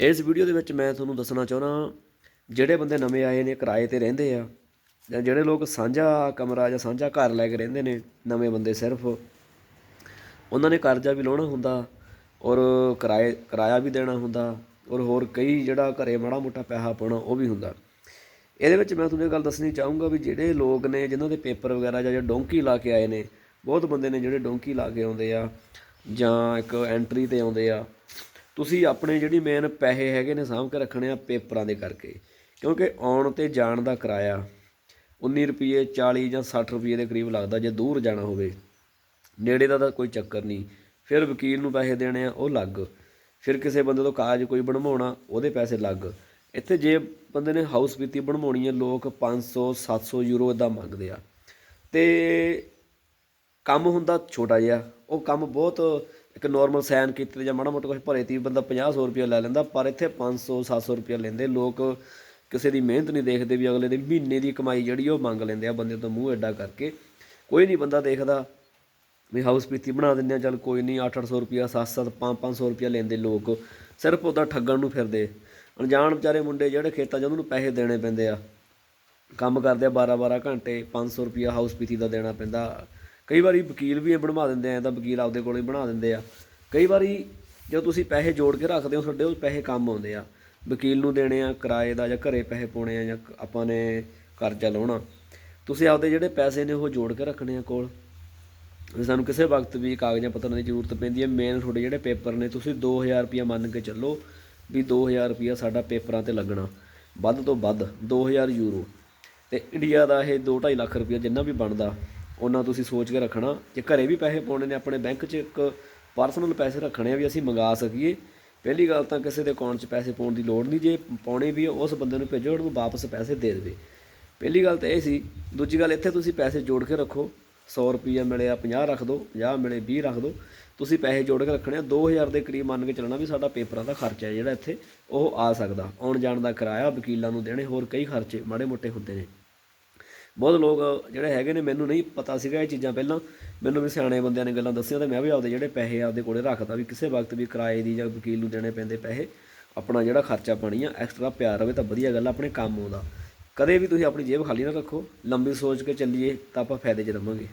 ਇਸ ਵੀਡੀਓ ਦੇ ਵਿੱਚ ਮੈਂ ਤੁਹਾਨੂੰ ਦੱਸਣਾ ਚਾਹੁੰਦਾ ਜਿਹੜੇ ਬੰਦੇ ਨਵੇਂ ਆਏ ਨੇ, ਕਿਰਾਏ ਤੇ ਰਹਿੰਦੇ ਆ, ਜਾਂ ਜਿਹੜੇ ਲੋਕ ਸਾਂਝਾ ਕਮਰਾ ਜਾਂ ਸਾਂਝਾ ਘਰ ਲੈ ਕੇ ਰਹਿੰਦੇ ਨੇ, ਨਵੇਂ ਬੰਦੇ ਸਿਰਫ, ਉਹਨਾਂ ਨੇ ਕਰਜ਼ਾ ਵੀ ਲਾਉਣਾ ਹੁੰਦਾ ਔਰ ਕਿਰਾਏ, ਕਿਰਾਇਆ ਵੀ ਦੇਣਾ ਹੁੰਦਾ ਔਰ ਹੋਰ ਕਈ ਜਿਹੜਾ ਘਰੇ ਮਾੜਾ ਮੋਟਾ ਪੈਸਾ ਪਾਉਣਾ ਉਹ ਵੀ ਹੁੰਦਾ। ਇਹਦੇ ਵਿੱਚ ਮੈਂ ਤੁਹਾਨੂੰ ਇਹ ਗੱਲ ਦੱਸਣੀ ਚਾਹੂੰਗਾ ਵੀ ਜਿਹੜੇ ਲੋਕ ਨੇ, ਜਿਨ੍ਹਾਂ ਦੇ ਪੇਪਰ ਵਗੈਰਾ ਜਾਂ ਜਿਹੜੇ ਡੋਂਕੀ ਲਾ ਕੇ ਆਏ ਨੇ, ਬਹੁਤ ਬੰਦੇ ਨੇ ਜਿਹੜੇ ਡੋਂਕੀ ਲਾ ਕੇ ਆਉਂਦੇ ਆ ਜਾਂ ਇੱਕ ਐਂਟਰੀ ਤੇ ਆਉਂਦੇ ਆ ਤੁਸੀਂ ਆਪਣੇ ਜਿਹੜੀ ਮੇਨ ਪੈਸੇ ਹੈਗੇ ਨੇ ਸਾਂਭ ਕੇ ਰੱਖਣੇ ਆ ਪੇਪਰਾਂ ਦੇ ਕਰਕੇ। ਕਿਉਂਕਿ ਆਉਣ ਤੇ ਜਾਣ ਦਾ ਕਿਰਾਇਆ 19 ਰੁਪਏ 40 ਜਾਂ 60 ਰੁਪਏ ਦੇ ਕਰੀਬ ਲੱਗਦਾ ਜੇ ਦੂਰ ਜਾਣਾ ਹੋਵੇ। ਨੇੜੇ ਦਾ ਤਾਂ ਕੋਈ ਚੱਕਰ ਨਹੀਂ। ਫਿਰ ਵਕੀਲ ਨੂੰ ਪੈਸੇ ਦੇਣੇ ਆ, ਉਹ ਲੱਗ। ਫਿਰ ਕਿਸੇ ਬੰਦੇ ਤੋਂ ਕਾਗਜ਼ ਕੋਈ ਬਣਵਾਉਣਾ, ਉਹਦੇ ਪੈਸੇ ਲੱਗ। ਇੱਥੇ ਜੇ ਬੰਦੇ ਨੇ ਹਾਊਸ ਪੀਤੀ ਬਣਵਾਉਣੀ ਹੈ ਲੋਕ 500 700 ਯੂਰੋ ਇਦਾਂ ਮੰਗਦੇ ਆ। ਤੇ ਕੰਮ ਹੁੰਦਾ ਛੋਟਾ ਜਿਹਾ, ਉਹ ਕੰਮ ਬਹੁਤ ਇੱਕ ਨਾਰਮਲ ਸਾਈਨ ਕੀਤੇ ਜਾਂ ਮਾੜਾ ਮੋਟਾ ਕੁਝ ਭਰੇ ਤੀ, ਬੰਦਾ 50 ਰੁਪਏ ਲੈ ਲੈਂਦਾ, ਪਰ ਇੱਥੇ 500 700 ਰੁਪਏ ਲੈਂਦੇ। ਲੋਕ ਕਿਸੇ ਦੀ ਮਿਹਨਤ ਨਹੀਂ ਦੇਖਦੇ ਵੀ ਅਗਲੇ ਦੇ ਮਹੀਨੇ ਦੀ ਕਮਾਈ ਜਿਹੜੀ ਉਹ ਮੰਗ ਲੈਂਦੇ ਆ ਬੰਦੇ ਤੋਂ ਮੂੰਹ ਐਡਾ ਕਰਕੇ। ਕੋਈ ਨਹੀਂ ਬੰਦਾ ਦੇਖਦਾ ਵੀ ਹਾਊਸ ਪੀਤੀ ਬਣਾ ਦਿੰਦੇ ਆ, ਚੱਲ ਕੋਈ ਨਹੀਂ 8-800 ਰੁਪਿਆ 7-7 5-500 ਰੁਪਿਆ ਲੈਂਦੇ ਲੋਕ। ਸਿਰਫ ਉਹਦਾ ਠੱਗਣ ਨੂੰ ਫਿਰਦੇ। ਅਣਜਾਣ ਵਿਚਾਰੇ ਮੁੰਡੇ ਜਿਹੜੇ ਖੇਤਾਂ 'ਚ ਉਹਨਾਂ ਨੂੰ ਪੈਸੇ ਦੇਣੇ ਪੈਂਦੇ ਆ। ਕੰਮ ਕਰਦੇ ਆ 12-12 ਘੰਟੇ 500 ਰੁਪਿਆ ਹਾਊਸ ਪੀਤੀ ਦਾ ਦੇਣਾ ਪੈਂਦਾ। ਕਈ ਵਾਰੀ ਵਕੀਲ ਵੀ ਇਹ ਬਣਵਾ ਦਿੰਦੇ ਆ ਤਾਂ ਵਕੀਲ ਆਪਦੇ ਕੋਲੇ ਬਣਾ ਦਿੰਦੇ ਆ। ਕਈ ਵਾਰੀ ਜਦੋਂ ਤੁਸੀਂ ਪੈਸੇ ਜੋੜ ਕੇ ਰੱਖਦੇ ਹੋ, ਤੁਹਾਡੇ ਉਹ ਪੈਸੇ ਕੰਮ ਆਉਂਦੇ ਆ। ਵਕੀਲ ਨੂੰ ਦੇਣੇ ਆ, ਕਿਰਾਏ ਦਾ ਜਾਂ ਘਰੇ ਪੈਸੇ ਪਾਉਣੇ ਆ, ਜਾਂ ਆਪਾਂ ਨੇ ਕਰਜ਼ਾ ਲਾਉਣਾ। ਤੁਸੀਂ ਆਪਦੇ ਜਿਹੜੇ ਪੈਸੇ ਨੇ ਉਹ ਜੋੜ ਕੇ ਰੱਖਣੇ ਆ ਕੋਲ। ਵੀ ਸਾਨੂੰ ਕਿਸੇ ਵਕਤ ਵੀ ਕਾਗਜ਼ਾਂ ਪੱਤਰਾਂ ਦੀ ਜ਼ਰੂਰਤ ਪੈਂਦੀ ਹੈ। ਮੇਨ ਤੁਹਾਡੇ ਜਿਹੜੇ ਪੇਪਰ ਨੇ, ਤੁਸੀਂ 2000 ਰੁਪਇਆ ਮੰਨ ਕੇ ਚੱਲੋ ਵੀ 2000 ਰੁਪਇਆ ਸਾਡਾ ਪੇਪਰਾਂ ਤੇ ਲੱਗਣਾ। ਵੱਧ ਤੋਂ ਵੱਧ 2000 ਯੂਰੋ। ਤੇ ਇੰਡੀਆ ਦਾ ਇਹ 2.5 ਲੱਖ ਰੁਪਇਆ ਜਿੰਨਾ ਵੀ ਬਣਦਾ ਉਹਨਾਂ ਤੁਸੀਂ ਸੋਚ ਕੇ ਰੱਖਣਾ ਜੇ ਘਰੇ ਵੀ ਪੈਸੇ ਪਾਉਣੇ ਨੇ ਆਪਣੇ ਬੈਂਕ 'ਚ ਇੱਕ ਪਰਸਨਲ ਪੈਸੇ ਰੱਖਣੇ ਆ ਵੀ ਅਸੀਂ ਮੰਗਾ ਸਕੀਏ। ਪਹਿਲੀ ਗੱਲ ਤਾਂ ਕਿਸੇ ਦੇ ਅਕਾਊਂਟ 'ਚ ਪੈਸੇ ਪਾਉਣ ਦੀ ਲੋੜ ਨਹੀਂ ਜੇ ਪਾਉਣੇ ਵੀ ਆ, ਉਸ ਬੰਦੇ ਨੂੰ ਭੇਜੋ ਉਹਨੂੰ ਵਾਪਸ ਪੈਸੇ ਦੇ ਦੇਵੇ। ਪਹਿਲੀ ਗੱਲ ਤਾਂ ਇਹ ਸੀ ਦੂਜੀ ਗੱਲ ਇੱਥੇ ਤੁਸੀਂ ਪੈਸੇ ਜੋੜ ਕੇ ਰੱਖੋ। 100 ਰੁਪਈਆ ਮਿਲਿਆ 50 ਰੱਖ ਦਿਓ 50 ਮਿਲੇ 20 ਰੱਖ ਦਿਓ ਤੁਸੀਂ ਪੈਸੇ ਜੋੜ ਕੇ ਰੱਖਣੇ ਆ 2000 ਦੇ ਕਰੀਬ ਮੰਨ ਕੇ ਚੱਲਣਾ ਵੀ ਸਾਡਾ ਪੇਪਰਾਂ ਦਾ ਖਰਚਾ ਹੈ ਜਿਹੜਾ ਇੱਥੇ ਉਹ ਆ ਸਕਦਾ। ਆਉਣ ਜਾਣ ਦਾ ਕਿਰਾਇਆ ਵਕੀਲਾਂ ਨੂੰ ਦੇਣੇ ਹੋਰ ਕਈ ਖਰਚੇ ਮਾੜੇ ਮੋਟੇ ਹੁੰਦੇ ਨੇ। ਬਹੁਤ ਲੋਕ ਜਿਹੜੇ ਹੈਗੇ ਨੇ ਮੈਨੂੰ ਨਹੀਂ ਪਤਾ ਸੀਗਾ ਇਹ ਚੀਜ਼ਾਂ ਪਹਿਲਾਂ। ਮੈਨੂੰ ਵੀ ਸਿਆਣੇ ਬੰਦਿਆਂ ਨੇ ਗੱਲਾਂ ਦੱਸੀਆਂ ਤੇ ਮੈਂ ਵੀ ਆਪਦੇ ਜਿਹੜੇ ਪੈਸੇ ਆਪਦੇ ਕੋਲੇ ਰੱਖਦਾ ਵੀ ਕਿਸੇ ਵਕਤ ਵੀ ਕਿਰਾਏ ਦੀ ਜਾਂ ਵਕੀਲ ਨੂੰ ਦੇਣੇ ਪੈਂਦੇ ਪੈਸੇ ਆਪਣਾ ਜਿਹੜਾ ਖਰਚਾ ਪਾਣੀ ਆ ਐਕਸਟਰਾ ਪਿਆਰ ਰਵੇ ਤਾਂ ਵਧੀਆ ਗੱਲ ਆ, ਆਪਣੇ ਕੰਮ ਆਉਂਦਾ। ਕਦੇ ਵੀ ਤੁਸੀਂ ਆਪਣੀ ਜੇਬ ਖਾਲੀ ਨਾ ਰੱਖੋ ਲੰਬੀ ਸੋਚ ਕੇ ਚੱਲੀਏ ਤਾਂ ਆਪਾਂ ਫਾਇਦੇ 'ਚ ਰਵਾਂਗੇ।